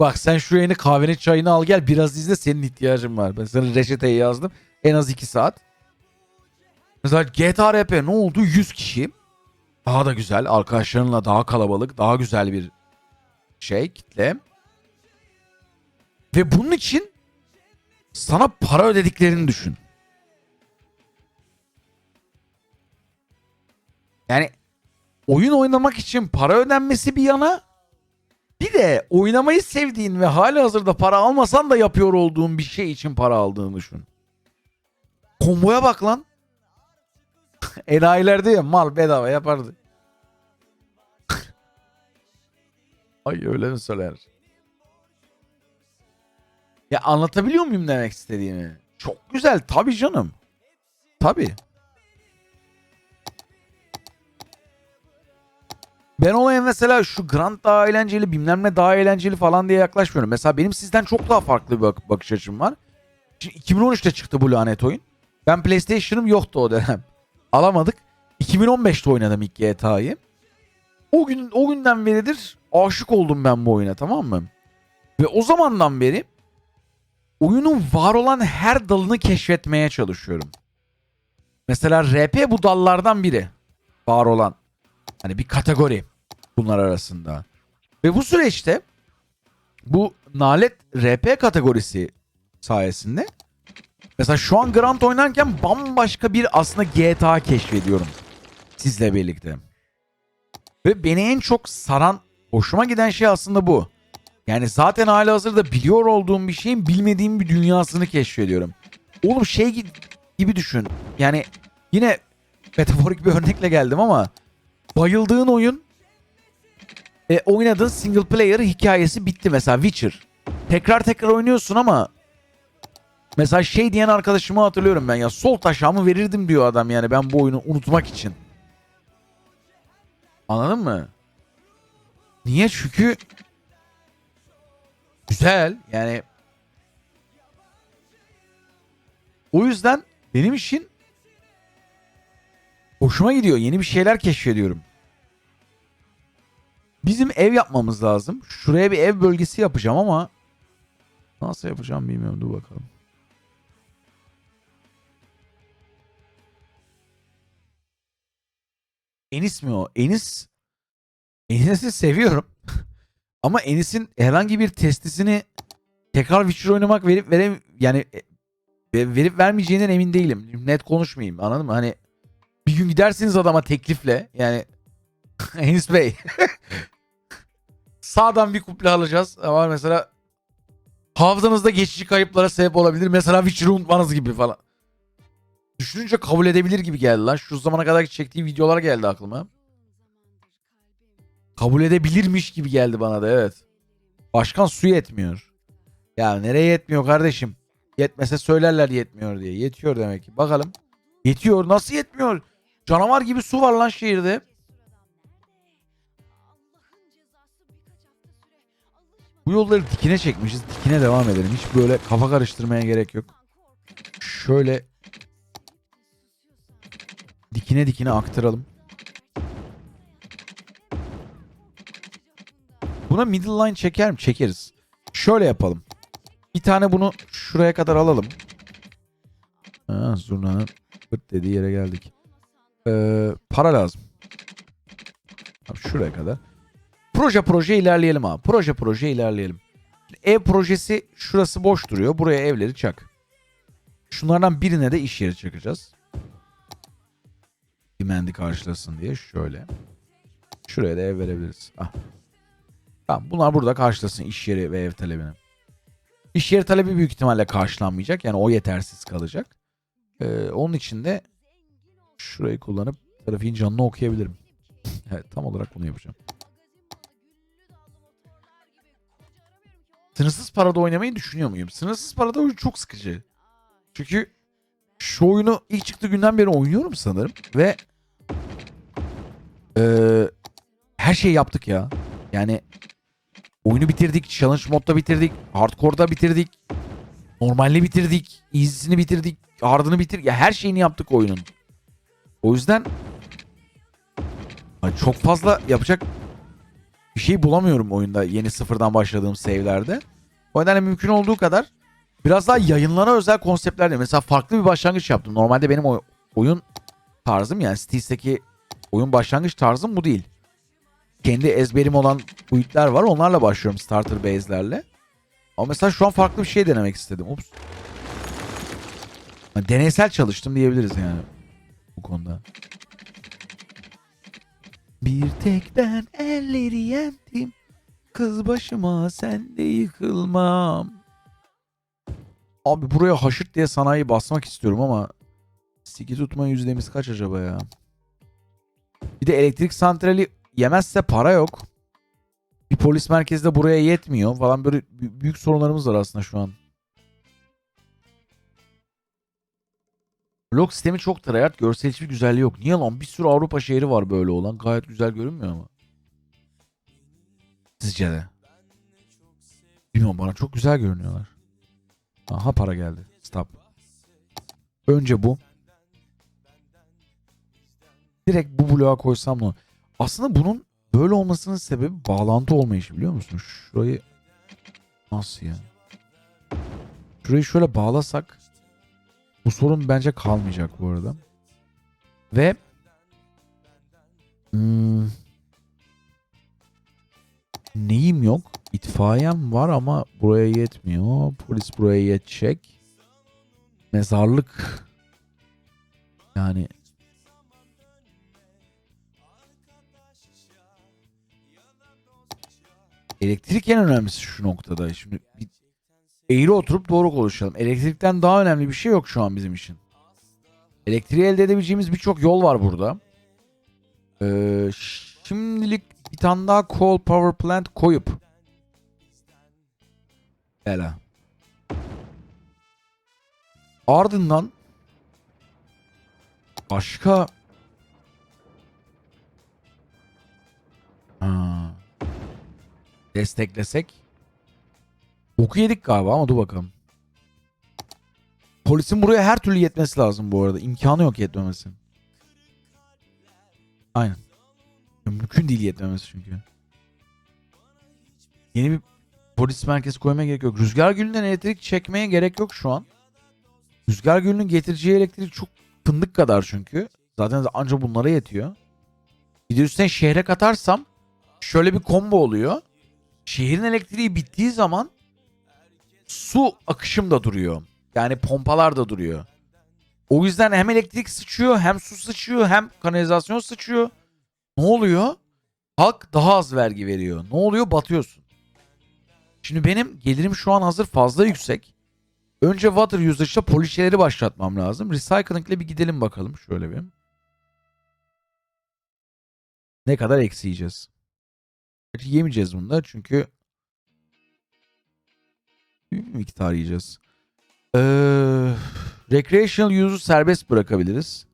Bak sen şu yayını kahveni çayını al gel biraz izle senin ihtiyacın var. Ben sana reçeteyi yazdım. En az 2 saat. Mesela GTA RP ne oldu? 100 kişi. Daha da güzel. Arkadaşlarınla daha kalabalık. Daha güzel bir şey kitle. Ve bunun için sana para ödediklerini düşün. Yani oyun oynamak için para ödenmesi bir yana bir de oynamayı sevdiğin ve hali hazırda para almasan da yapıyor olduğun bir şey için para aldığını düşün. Komboya bak lan. Enayilerde ya mal bedava yapardı. Ay öyle mi söyler? Ya anlatabiliyor muyum demek istediğimi? Çok güzel tabii canım. Tabii. Ben olaya mesela şu Grant daha eğlenceli bilmem ne daha eğlenceli falan diye yaklaşmıyorum. Mesela benim sizden çok daha farklı bir bak- bakış açım var. Şimdi 2013'te çıktı bu lanet oyun. Ben PlayStation'ım yoktu o dönem. Alamadık. 2015'te oynadım ilk GTA'yı. O gün o günden beridir aşık oldum ben bu oyuna tamam mı? Ve o zamandan beri oyunun var olan her dalını keşfetmeye çalışıyorum. Mesela RP bu dallardan biri. Var olan. Hani bir kategori bunlar arasında. Ve bu süreçte bu nalet RP kategorisi sayesinde mesela şu an Grant oynarken bambaşka bir aslında GTA keşfediyorum sizle birlikte. Ve beni en çok saran, hoşuma giden şey aslında bu. Yani zaten hali hazırda biliyor olduğum bir şeyin bilmediğim bir dünyasını keşfediyorum. Oğlum şey gi- gibi düşün. Yani yine metaforik bir örnekle geldim ama bayıldığın oyun e, oynadığın single player hikayesi bitti mesela Witcher. Tekrar tekrar oynuyorsun ama mesela şey diyen arkadaşımı hatırlıyorum ben ya sol taşağımı verirdim diyor adam yani ben bu oyunu unutmak için. Anladın mı? Niye? Çünkü güzel yani o yüzden benim için hoşuma gidiyor. Yeni bir şeyler keşfediyorum. Bizim ev yapmamız lazım. Şuraya bir ev bölgesi yapacağım ama nasıl yapacağım bilmiyorum. Dur bakalım. Enis mi o? Enis Enis'i seviyorum. ama Enis'in herhangi bir testisini tekrar Witcher oynamak verip verem yani e, verip vermeyeceğinden emin değilim. Net konuşmayayım. Anladın mı? Hani bir gün gidersiniz adama teklifle. Yani Enis Bey. Sağdan bir kuple alacağız. Ama mesela hafızanızda geçici kayıplara sebep olabilir. Mesela Witcher'ı unutmanız gibi falan. Düşününce kabul edebilir gibi geldi lan. Şu zamana kadar çektiği videolar geldi aklıma. Kabul edebilirmiş gibi geldi bana da evet. Başkan su yetmiyor. Ya nereye yetmiyor kardeşim? Yetmese söylerler yetmiyor diye. Yetiyor demek ki. Bakalım. Yetiyor. Nasıl yetmiyor? Canavar gibi su var lan şehirde. Bu yolları dikine çekmişiz. Dikine devam edelim. Hiç böyle kafa karıştırmaya gerek yok. Şöyle dikine dikine aktaralım. Buna middle line çeker mi? Çekeriz. Şöyle yapalım. Bir tane bunu şuraya kadar alalım. Ha, zurnanın pıt dediği yere geldik. Ee, para lazım. Şuraya kadar. Proje proje ilerleyelim abi. Proje proje ilerleyelim. Ev projesi şurası boş duruyor. Buraya evleri çak. Şunlardan birine de iş yeri çakacağız. Demand'i karşılasın diye şöyle. Şuraya da ev verebiliriz. Ah. Tamam bunlar burada karşılasın iş yeri ve ev talebini. İş yeri talebi büyük ihtimalle karşılanmayacak. Yani o yetersiz kalacak. Ee, onun için de şurayı kullanıp trafiğin canını okuyabilirim. evet tam olarak bunu yapacağım. Sınırsız parada oynamayı düşünüyor muyum? Sınırsız parada oyun çok sıkıcı. Çünkü şu oyunu ilk çıktığı günden beri oynuyorum sanırım ve eee, her şeyi yaptık ya. Yani oyunu bitirdik, challenge modda bitirdik, hardcore'da bitirdik, normalde bitirdik, easy'sini bitirdik, hard'ını bitirdik. Ya her şeyini yaptık oyunun. O yüzden çok fazla yapacak bir şey bulamıyorum oyunda yeni sıfırdan başladığım save'lerde. O nedenle mümkün olduğu kadar biraz daha yayınlara özel konseptlerde mesela farklı bir başlangıç yaptım. Normalde benim o oyun tarzım yani Steam'deki oyun başlangıç tarzım bu değil. Kendi ezberim olan build'ler var. Onlarla başlıyorum starter base'lerle. Ama mesela şu an farklı bir şey denemek istedim. Ups. Deneysel çalıştım diyebiliriz yani bu konuda. Bir tek ben elleri yendim. Kız başıma sen de yıkılmam. Abi buraya haşırt diye sanayi basmak istiyorum ama siki tutma yüzdemiz kaç acaba ya? Bir de elektrik santrali yemezse para yok. Bir polis merkezi de buraya yetmiyor falan böyle büyük sorunlarımız var aslında şu an. Blok sistemi çok tryhard. Görsel hiçbir güzelliği yok. Niye lan? Bir sürü Avrupa şehri var böyle olan. Gayet güzel görünmüyor mu? Sizce de? Bilmiyorum bana çok güzel görünüyorlar. Aha para geldi. Stop. Önce bu. Direkt bu bloğa koysam mı? Aslında bunun böyle olmasının sebebi bağlantı olmayışı biliyor musun? Şurayı nasıl ya? Şurayı şöyle bağlasak bu sorun bence kalmayacak bu arada. Ve hmm, neyim yok? İtfaiyem var ama buraya yetmiyor. Polis buraya yetecek. Mezarlık yani elektrik en önemlisi şu noktada. Şimdi bir eğri oturup doğru konuşalım. Elektrikten daha önemli bir şey yok şu an bizim için. Elektriği elde edebileceğimiz birçok yol var burada. Ee, şimdilik bir tane daha coal power plant koyup Ela. Ardından başka ha. desteklesek Boku yedik galiba ama dur bakalım. Polisin buraya her türlü yetmesi lazım bu arada. İmkanı yok yetmemesi. Aynen. Mümkün değil yetmemesi çünkü. Yeni bir polis merkezi koymaya gerek yok. Rüzgar gülünden elektrik çekmeye gerek yok şu an. Rüzgar gülünün getireceği elektrik çok fındık kadar çünkü. Zaten anca bunlara yetiyor. Bir de üstüne şehre katarsam şöyle bir combo oluyor. Şehrin elektriği bittiği zaman su akışım da duruyor. Yani pompalar da duruyor. O yüzden hem elektrik sıçıyor hem su sıçıyor hem kanalizasyon sıçıyor. Ne oluyor? Halk daha az vergi veriyor. Ne oluyor? Batıyorsun. Şimdi benim gelirim şu an hazır fazla yüksek. Önce water usage'da polişeleri başlatmam lazım. Recycling ile bir gidelim bakalım şöyle bir. Ne kadar eksi yiyeceğiz? Yemeyeceğiz bunu da çünkü bir miktar yiyeceğiz. Ee, recreational use'u serbest bırakabiliriz.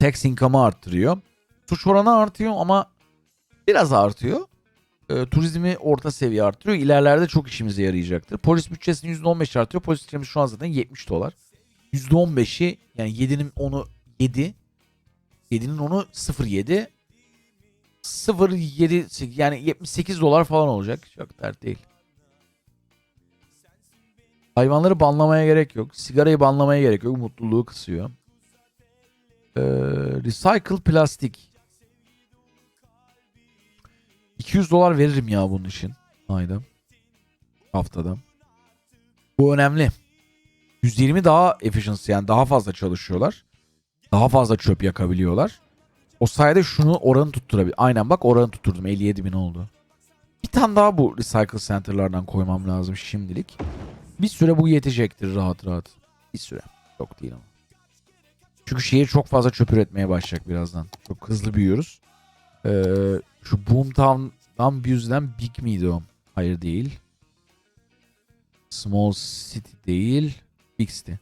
Tax income'ı arttırıyor. Suç oranı artıyor ama biraz artıyor. Ee, turizmi orta seviye artırıyor. İlerlerde çok işimize yarayacaktır. Polis bütçesini %15 artıyor. Polis bütçemiz şu an zaten 70 dolar. %15'i yani 7'nin 10'u 7. 7'nin 10'u 0.7. 0.7 yani 78 dolar falan olacak. Çok dert değil. Hayvanları banlamaya gerek yok. Sigarayı banlamaya gerek yok. Mutluluğu kısıyor. Ee, recycle plastik. 200 dolar veririm ya bunun için. Ayda. Haftada. Bu önemli. 120 daha efficiency yani daha fazla çalışıyorlar. Daha fazla çöp yakabiliyorlar. O sayede şunu oranı tutturabilir. Aynen bak oranı tutturdum. 57 bin oldu. Bir tane daha bu recycle center'lardan koymam lazım şimdilik. Bir süre bu yetecektir rahat rahat. Bir süre. Çok değil ama. Çünkü şehir çok fazla çöp üretmeye başlayacak birazdan. Çok hızlı büyüyoruz. Ee, şu Boomtown'dan bir yüzden Big miydi o? Hayır değil. Small City değil. Big City.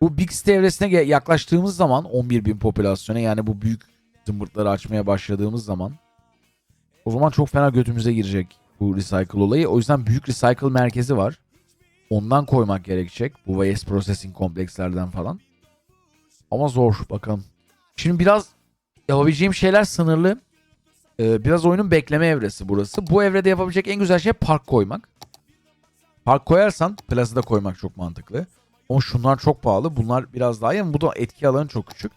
Bu Big City evresine yaklaştığımız zaman 11 bin popülasyona yani bu büyük zımbırtları açmaya başladığımız zaman o zaman çok fena götümüze girecek bu recycle olayı. O yüzden büyük recycle merkezi var. Ondan koymak gerekecek. Bu waste processing komplekslerden falan. Ama zor bakalım. Şimdi biraz yapabileceğim şeyler sınırlı. Ee, biraz oyunun bekleme evresi burası. Bu evrede yapabilecek en güzel şey park koymak. Park koyarsan plazı da koymak çok mantıklı. Ama şunlar çok pahalı. Bunlar biraz daha iyi ama bu da etki alanı çok küçük.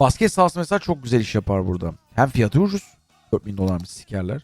Basket sahası mesela çok güzel iş yapar burada. Hem fiyatı ucuz. 4000 dolarmış sikerler.